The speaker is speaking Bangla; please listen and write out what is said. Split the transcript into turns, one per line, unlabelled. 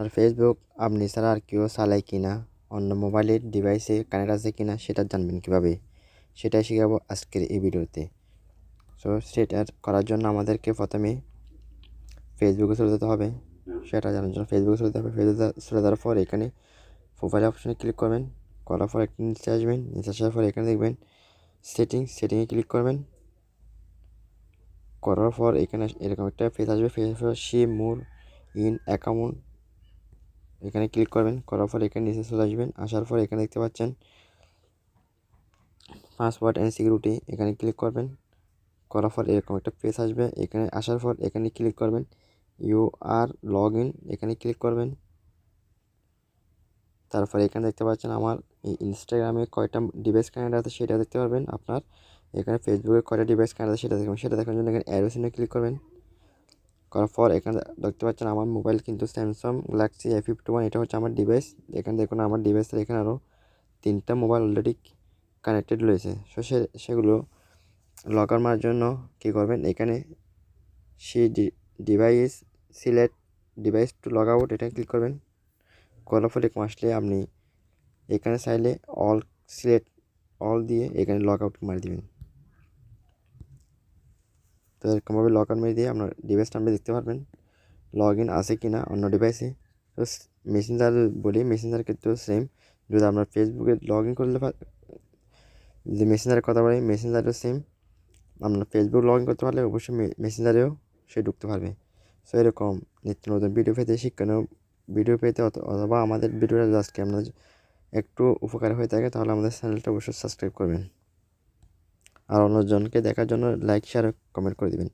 আর ফেসবুক আপনি ছাড়া আর কেউ চালায় কি না? অন্য মোবাইলের ডিভাইসে কানেক্ট আছে কি না সেটা জানবেন কীভাবে? সেটাই শেখাবো আজকের এই ভিডিওতে। সো সেটা করার জন্য আমাদেরকে প্রথমে ফেসবুকে চলে যেতে হবে। সেটা জানার জন্য ফেসবুকে চলে যেতে হবে। ফেসবুকে চলে যাওয়ার পর এখানে প্রোফাইল অপশানে ক্লিক করবেন। করার পর একটু নিচে আসবেন। নিচে আসার পর এখানে দেখবেন সেটিংস সেটিংয়ে ক্লিক করবেন। করার পর এখানে এরকম একটা ফেস আসবে। Face see more in account এখানে ক্লিক করবেন, করার পর এখানে নিচে চলে আসবেন, আসার পর এখানে দেখতে পাচ্ছেন পাসওয়ার্ড অ্যান্ড সিকিউরিটি এখানে ক্লিক করবেন, করার পর এরকম একটা পেজ আসবে, এখানে আসার পর এখানে ক্লিক করবেন ইউ আর লগ ইন এখানে ক্লিক করবেন। তারপর এখানে দেখতে পাচ্ছেন আমার এই ইনস্টাগ্রামে কয়টা ডিভাইস কানেক্ট আছে সেটা দেখতে পারবেন আপনার। এখানে ফেসবুকে কয়টা ডিভাইস কানেক্ট আছে সেটা দেখবেন, সেটা দেখার জন্য এখানে অ্যারো সিনে ক্লিক করবেন। করার পর এখানে দেখতে পাচ্ছেন আমার মোবাইল কিন্তু Samsung Galaxy A fifty one এটা হচ্ছে আমার ডিভাইস এখানে দেখুন আমার ডিভাইসের এখানে আরও তিনটা মোবাইল অলরেডি কানেক্টেড রয়েছে। সো সে, সেগুলো লগার মারার জন্য কী করবেন? এখানে see device select device to log out এটা ক্লিক করবেন। করার পর আসলে আপনি এখানে চাইলে অল সিলেক্ট অল দিয়ে এখানে লগ আউট মারি দেবেন। তো এরকমভাবে লগ আউট মেরে দিয়ে আপনার ডিভাইসটা আপনি দেখতে পারবেন। লগ ইন আছে কি না অন্য ডিভাইসে তো মেসেঞ্জার বলি মেসেঞ্জার কিন্তু সেম যদি আপনার ফেসবুকে লগ ইন করলে যদি মেসেঞ্জারের কথা বলি মেসেঞ্জারও সেম আপনার ফেসবুক লগ ইন করতে পারলে অবশ্যই মেসেঞ্জারেও সে ঢুকতে পারবে। সো এরকম নিত্য নতুন ভিডিও পেতে, শিক্ষণীয় ভিডিও পেতে অথবা আমাদের ভিডিওটা আজকে আপনার একটু উপকার হয়ে থাকে, তাহলে আমাদের চ্যানেলটা অবশ্যই সাবস্ক্রাইব করবেন। আর অন্যজনকে দেখার জন্য লাইক শেয়ার কমেন্ট করে দেবেন।